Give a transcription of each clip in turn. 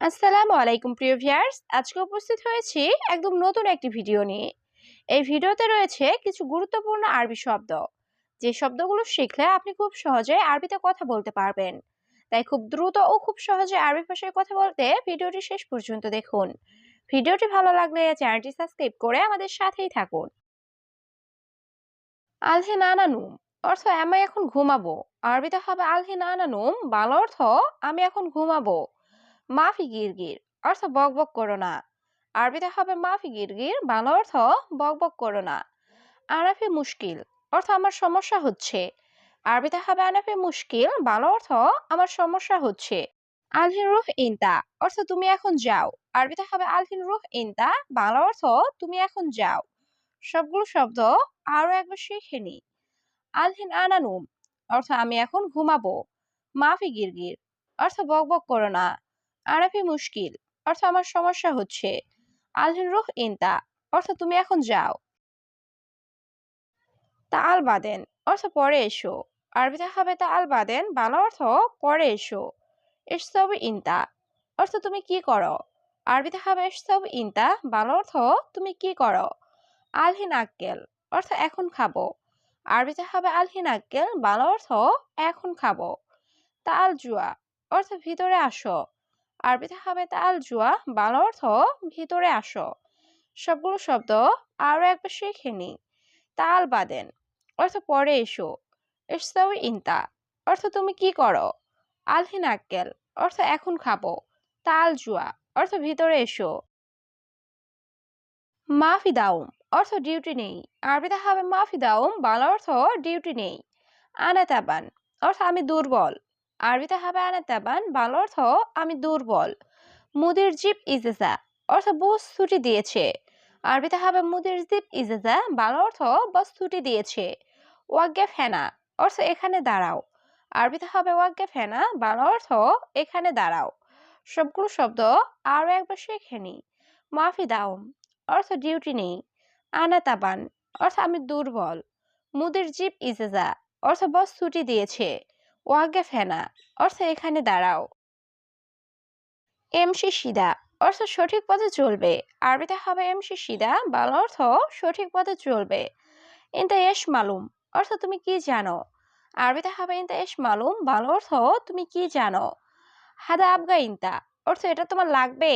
আসসালামু আলাইকুম, প্রিয় ভিউয়ার্স। আজকে উপস্থিত হয়েছি একদম নতুন একটি ভিডিও নিয়ে। এই ভিডিওতে রয়েছে কিছু গুরুত্বপূর্ণ আরবি শব্দ। যে শব্দগুলো শিখলে আপনি খুব সহজে আরবিতে কথা বলতে পারবেন। তাই খুব দ্রুত ও খুব সহজে আরবি ভাষায় কথা বলতে ভিডিওটি শেষ পর্যন্ত দেখুন। ভিডিওটি ভালো লাগলে চ্যানেলটি সাবস্ক্রাইব করে আমাদের সাথেই থাকুন। আলহিন আনানুম অর্থ আমি এখন ঘুমাবো। আরবিতে হবে আলহিন আনানুম বাংলা অর্থ আমি এখন ঘুমাবো। মাফি গিরগির অর্থ বক বক করো না। আরবিতে হবে মাফি গিরগির বাংলা অর্থ বক বক করো না। আনাফি মুশকিল, অর্থ আমার সমস্যা হচ্ছে। আরবিতে হবে আনাফি মুশকিল, বাংলা অর্থ আমার সমস্যা হচ্ছে। আলহিন রুহ ইনতা, অর্থ তুমি এখন যাও। আরবিতে হবে আলহিন রুহ ইনতা, বাংলা অর্থ তুমি এখন যাও। সবগুলো শব্দ আরও একবার শিখে নি। আলহিন আনানুম, অর্থ আমি এখন ঘুমাবো। মাফি গিরগির অর্থ বক বক করো না। আরাফি মুশকিল। অর্থ, আমার সমস্যা হচ্ছে। আলহিন রুহ ইনতা অর্থ, তুমি এখন যাও। তা আল বাদেন। অর্থ, পরে এসো। আরবিতে হবে তা আল বাদেন। বাংলা অর্থ, পরে এসো। এসব ইনতা অর্থ, তুমি কি করো? আরবিতে হবে এসব ইনতা বাংলা অর্থ, তুমি কি করো? আলহিন আক্কেল অর্থ, এখন খাব। আরবিতে হবে আলহিন আক্কেল বাংলা অর্থ, এখন খাব। তা আল জুয়া। অর্থ, ভিতরে আসো। আরবিতে হবে তাল জুয়া, বাংলা অর্থ ভিতরে আসো। সবগুলো শব্দ আরও একবার শিখে নি। তাল বাদেন। অর্থ পরে এসো। এসতাও ইনতা। অর্থ তুমি কি করো? আলহিন আক্কেল অর্থ এখন খাব। তাল জুয়া। অর্থ ভিতরে এসো। মাফি দাউম। অর্থ ডিউটি নেই। আরবিতে হবে মাফি দাউম, বাংলা অর্থ ডিউটি নেই। আনাতাবান। অর্থ আমি দুর্বল। আরবিতে হবে আনা তাবান বাংলা অর্থ আমি দুর্বল। মুদির জিপ ইজেজা অর্থ বস ছুটি দিয়েছে। আরবিতে হবে মুদির জিপ ইজেজা বাংলা অর্থ বস ছুটি দিয়েছে। ওয়াগ্গে ফেনা, অর্থ এখানে দাঁড়াও। আরবিতে হবে ওয়াগ্গে ফেনা, বাংলা অর্থ এখানে দাঁড়াও। সবগুলো শব্দ আরও একবার শেখে নি। মাফি দাউম অর্থ ডিউটি নেই। আনা তাবান অর্থ আমি দুর্বল। মুদির জিপ ইজেজা অর্থ বস ছুটি দিয়েছে। ওয়াগে ফেনা। অর্থ এখানে দাঁড়াও। এমসি সিদা অর্থ সঠিক পথে চলবে। আরবিতে হবে এমসি সিদা বাংলা অর্থ সঠিক পথে চলবে। ইনতা এস মালুম, অর্থ তুমি কি জানো? আরবিতে হবে ইনতা এস মালুম, বাংলা অর্থ তুমি কি জানো? হাদা আবগা ইনতা, অর্থ এটা তোমার লাগবে।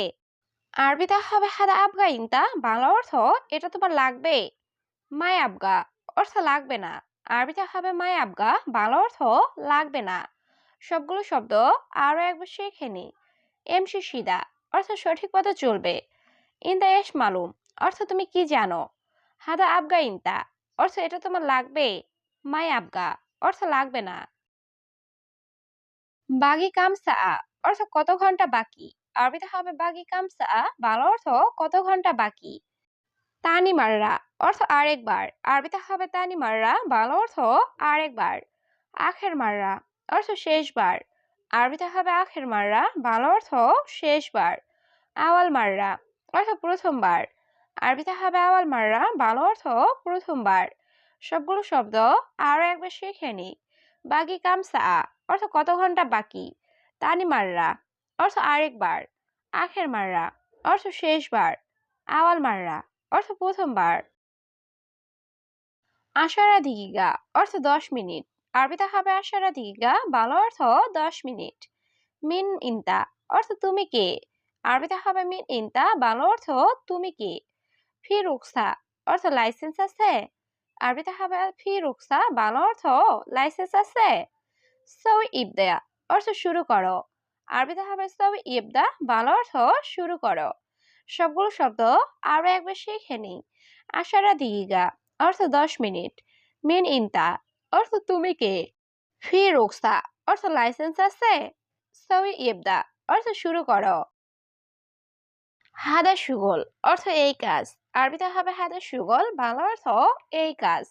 আরবিতে হবে হাদা আবগা ইনতা, বাংলা অর্থ এটা তোমার লাগবে। মায় আবগা, অর্থ লাগবে না। আরবিতে হবে মায় আবগা বাংলা অর্থ লাগবে না। সবগুলো শব্দ আরও একবার শিখে নি। এমসি সিদা, অর্থ সঠিক পথে চলবে। ইন্দা এস মালুম, অর্থ তুমি কি জানো? হাদা আবগা ইনতা, অর্থ এটা তোমার লাগবে। মাই আবগা অর্থ লাগবে না। বাগি কামসা অর্থ কত ঘণ্টা বাকি? আরবিতে হবে বাগি কামসা বাংলা অর্থ কত ঘণ্টা বাকি? তানি মাররা অর্থ আরেকবার। আরবিতে হবে তানি মাররা বাংলা অর্থ আরেকবার। আখের মাররা অর্থ শেষবার। আরবিতে হবে আখের মাররা বাংলা অর্থ শেষবার। আওয়াল মাররা অর্থ প্রথমবার। আরবিতে হবে আওয়াল মাররা বাংলা অর্থ প্রথমবার। সবগুলো শব্দ আরও একবার শিখে নি। বাকি কামসা, অর্থ কত ঘণ্টা বাকি? তানি মাররা অর্থ আরেকবার। আখের মাররা অর্থ শেষবার। আওয়াল মাররা অর্থ প্রথমবার। আশারা দিগিগা, অর্থ দশ মিনিট। আরবিতে হবে আশারা দিগিগা, বাংলা অর্থ দশ মিনিট। মিন ইনতা, অর্থ তুমি কে? আরবিতে হবে মিন ইনতা, বাংলা অর্থ তুমি কে? ফি রুকসা, অর্থ লাইসেন্স আছে? আরবিতে হবে ফি রুকসা, বাংলা অর্থ লাইসেন্স আছে? সৌ ইবদা, অর্থ শুরু করো। আরবিতে হবে সৌ ইবদা, বাংলা অর্থ শুরু করো। সবগুলো শব্দ আরও একবার শিখে নিই। আশারা দিগা, অর্থ দশ মিনিট। মিন ইনতা, অর্থ তুমি কে? ফি রোকসা, অর্থ লাইসেন্স আছে? সই ইবদা, অর্থ শুরু করো। হাদা সুগল, অর্থ এই কাজ। আরবিতে হবে হাদা সুগল, বাংলা অর্থ এই কাজ।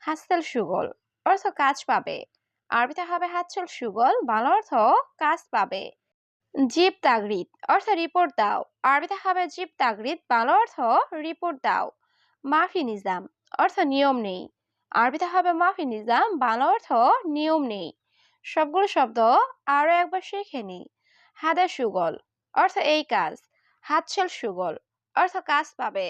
হাসতেল সুগল, অর্থ কাজ পাবে। আরবিতে হবে হাতচল সুগল, বাংলা অর্থ কাজ পাবে। জিপ তাগরিদ অর্থ রিপোর্ট দাও। আরবিতে হবে জীব তাগরিদ বাংলা অর্থ রিপোর্ট দাও। মাফি নিজাম, অর্থ নিয়ম নেই। আরবিতে হবে মাফি নিজাম, বাংলা অর্থ নিয়ম নেই। সবগুলো শব্দ আরও একবার শিখে নি হাদা সুগল, অর্থ এই কাজ। হাতছেল সুগল, অর্থ কাজ পাবে।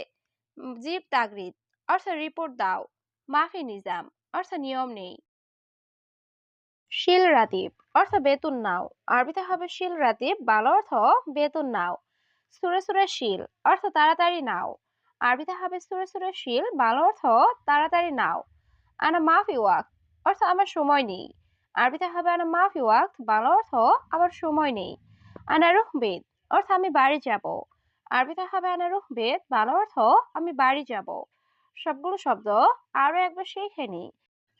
জীব তাগরিদ অর্থ রিপোর্ট দাও। মাফি নিজাম, অর্থ নিয়ম নেই। শিল রাতিব অর্থ বেতন নাও। আরবিতে হবে শিল রাতিব ভালো অর্থ বেতন নাও। সুরে সুরে শিল অর্থ তাড়াতাড়ি নাও। আরবিতে হবে সুরে সুরে শিল ভালো অর্থ তাড়াতাড়ি নাও। আনা মাফি ওয়াক অর্থ আমার সময় নেই। আরবিতে হবে আনা মাফি ওয়াক ভালো অর্থ আমার সময় নেই। আনা রুহবেদ অর্থ আমি বাড়ি যাব। আরবিতে হবে আনা রুহবেদ ভালো অর্থ আমি বাড়ি যাব। সবগুলো শব্দ আরও একবার শিখে নি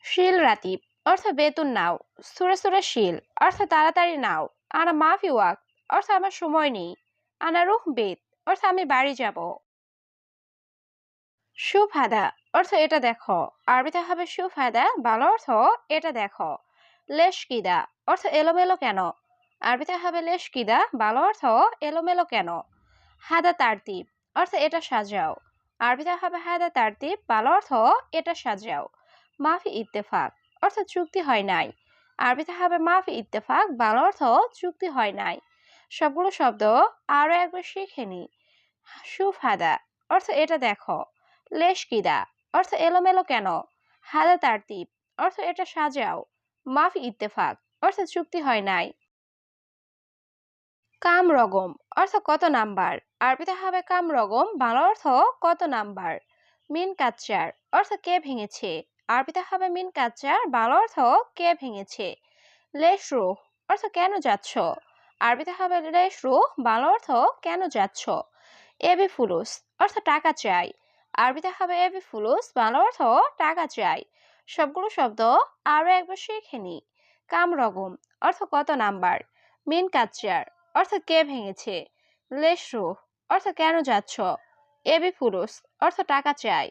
শিল রাতিব অর্থ বেতন নাও, সুরে সুরে শিল, অর্থ তাড়াতাড়ি নাও, আনা মাফি ওয়াক, অর্থ আমার সময় নেই, আনা রুহ বেদ, অর্থ আমি বাড়ি যাব। সুফাদা, অর্থ এটা দেখো, আরবিতে হবে সুফাদা ভালো অর্থ এটা দেখো। লেশ কিদা অর্থ এলোমেলো কেন? আরবিতে হবে লেশ কিদা ভালো অর্থ এলোমেলো কেন? হাদা তারতিব, অর্থ এটা সাজাও। আরবিতে হবে হাদা তারতিব ভালো অর্থ এটা সাজাও। মাফি ইত্তেফাক। অর্থ চুক্তি হয় নাই। আরবিতে হবে মাফি, ইত্তেফাক ভালো অর্থ চুক্তি হয় নাই। সবগুলো শব্দ আরও একবার শিখে নি। সুফাদা, অর্থ এটা দেখো। লেশ কিদা অর্থ এলোমেলো কেন? হাদা তারতিব, অর্থ এটা সাজাও। মাফি, ইত্তেফাক, অর্থ চুক্তি হয় নাই। কাম রগম, অর্থ কত নাম্বার? আরবিতে হবে কাম রগম ভালো অর্থ কত নাম্বার? মিন কাচ্চার, অর্থ কে ভেঙেছে? আরবিতে হবে মিন কাচ্চার বাল অর্থ কে ভেঙেছে? লেশ অর্থ কেন যাচ্ছ? আরবিতে হবে লেশ রুহ ভালো অর্থ কেন যাচ্ছ? এবি ফুলুস অর্থ টাকা চাই। আরবিতে হবে এবি ফুলুস ভালো অর্থ টাকা চাই। সবগুলো শব্দ আরও একবার শিখে নি। কাম রগম অর্থ কত নাম্বার? মিন কাচ্চার অর্থ কে ভেঙেছে? লেশ অর্থ কেন যাচ্ছ? এবি ফুলুস অর্থ টাকা চাই।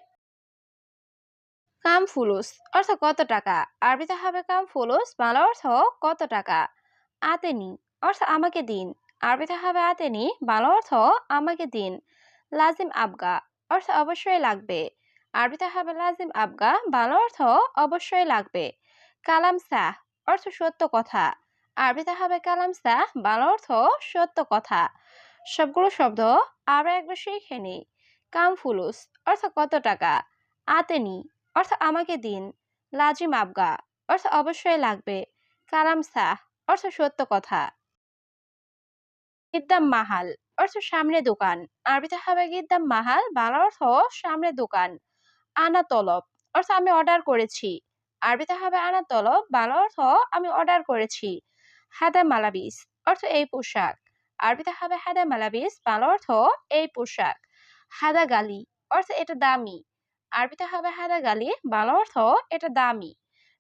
কাম ফুলুস, অর্থ কত টাকা? আরবিতে হবে কাম ফুলুস, বাংলা অর্থ কত টাকা? আতেনি, অর্থ আমাকে দিন। আরবিতে হবে আতেনি, বাংলা অর্থ আমাকে দিন। লাজিম আবগা, অর্থ অবশ্যই লাগবে। আরবিতে হবে লাজিম আবগা, বাংলা অর্থ অবশ্যই লাগবে। কালাম সাহ অর্থ সত্য কথা। আরবিতে হবে কালাম সাহ বাংলা অর্থ সত্য কথা। সবগুলো শব্দ আরও একবার শিখে কাম ফুলুস, অর্থ কত টাকা? আতেনি অর্থ আমাকে দিন। লাজিম আবগা। অর্থ অবশ্যই লাগবে। কালাম সাহ অর্থ সত্য কথা। গিদ্দাম মাহাল। অর্থ সামনে দোকান। আরবিতে হবে গিদ্দাম মাহাল। বাংলা অর্থ সামনে দোকান। আনা তলব। অর্থ আমি অর্ডার করেছি। আরবিতে হবে আনা তলব। বাংলা অর্থ আমি অর্ডার করেছি। হাদা মালাবিস। অর্থ এই পোশাক। আরবিতে হবে হাদা মালাবিস। বাংলা অর্থ এই পোশাক। হাদা গালি। অর্থ এটা দামি। আরবিতে হবে হাদা গালি, বাংলা অর্থ এটা দামি।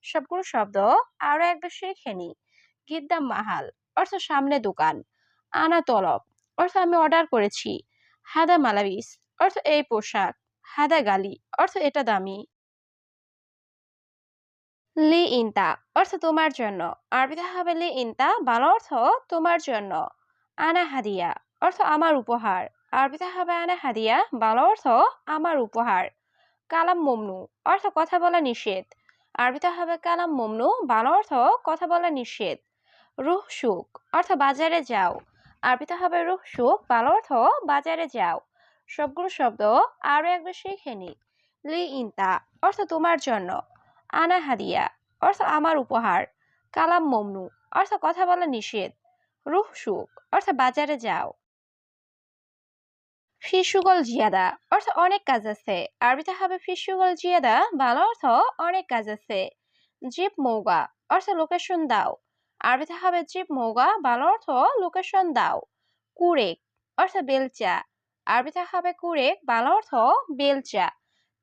সবগুলো শব্দ আরও একবার শিখে নি গিদ্দাম মাহাল, অর্থ সামনে দোকান। আনা তলব, অর্থ আমি অর্ডার করেছি। হাদা মালাবিস, অর্থ এই পোশাক। হাদা গালি, অর্থ এটা দামি। লি ইনতা, অর্থ তোমার জন্য। আরবিতে হবে লি ইনতা ভালো অর্থ তোমার জন্য। আনা হাদিয়া, অর্থ আমার উপহার। আরবিতে হবে আনা হাদিয়া ভালো অর্থ আমার উপহার। কালাম মমনু, অর্থ কথা বলা নিষেধ। আরবিতে হবে কালাম মমনু ভালো অর্থ কথা বলা নিষেধ। রুহ সুখ, অর্থ বাজারে যাও। আরবিতে হবে রুহ সুখ ভালো অর্থ বাজারে যাও। সবগুলো শব্দ আরও একবার শিখে নি। লি ইনতা, অর্থ তোমার জন্য। আনা হাদিয়া, অর্থ আমার উপহার। কালাম মমনু, অর্থ কথা বলা নিষেধ। রুহ সুখ, অর্থ বাজারে যাও। ফিসুগল জিয়াদা, অর্থ অনেক কাজ আছে। আরবিতে হবে ফিসুগল জিয়াদা ভালো অর্থ অনেক কাজ আছে। জিপ মৌগা, অর্থ লোকেশন দাও। আরবিতে হবে জিপ মৌগা ভালো অর্থ লোকেশন দাও। কুরেক, অর্থ বেলচা। আরবিতে হবে কুরেক ভালো অর্থ বেলচা।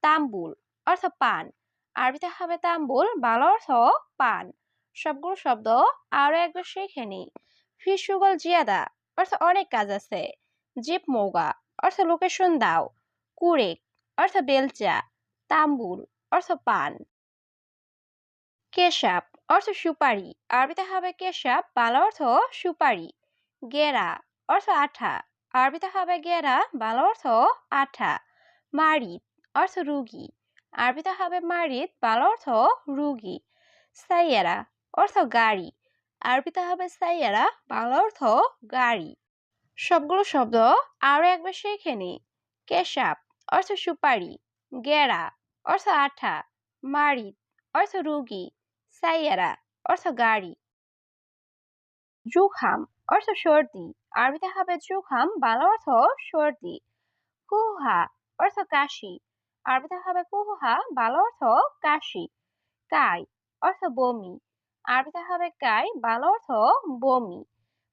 তাম্বুল, অর্থ পান। আরবিতে হবে তাম্বুল ভালো অর্থ পান। সবগুলো শব্দ আরও একবার শিখে নি ফিসুগল জিয়াদা, অর্থ অনেক কাজ আছে। জিপ মৌগা অর্থ লোকেশন দাও কুরেক অর্থ বেলচা, তাম্বুল অর্থ পান। কেশাপ অর্থ সুপারি, আরবিতে হবে কেশাব বাংলা অর্থ সুপারি, গেরা, অর্থ আঠা, আরবিতে হবে গেরা, বাংলা অর্থ আঠা, মারিদ, অর্থ রুগী, আরবিতে হবে মারিদ, বাংলা অর্থ রুগী, সাইয়ারা, অর্থ গাড়ি, আরবিতে হবে সাইয়ারা, বাংলা অর্থ গাড়ি। সবগুলো শব্দ আরও একবার শিখে নি। কেশাব অর্থ সুপারি। গেরা, অর্থ আঠা। মারিদ অর্থ রুগী। সাইয়ারা, অর্থ গাড়ি। জুখাম, অর্থ সর্দি। আরবিতে হবে জুখাম, বাংলা অর্থ সর্দি। কুহা, অর্থ কাশি। আরবিতে হবে কুহা, বাংলা অর্থ কাশি। কাই, অর্থ বমি। আরবিতে হবে কাই, বাংলা অর্থ বমি।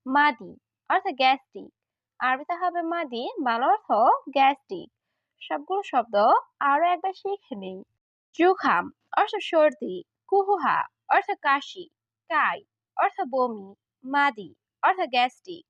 মাদি অর্থ গ্যাস্ট্রিক। আরবিতে হবে মাদি, বাংলা অর্থ গ্যাস্টিক সবগুলো শব্দ আরও একবার শিখে নেই। জুখাম অর্থ সর্দি, কুহুহা অর্থ কাশি, কাই অর্থ বমি, মাদি অর্থ গ্যাস্ট্রিক।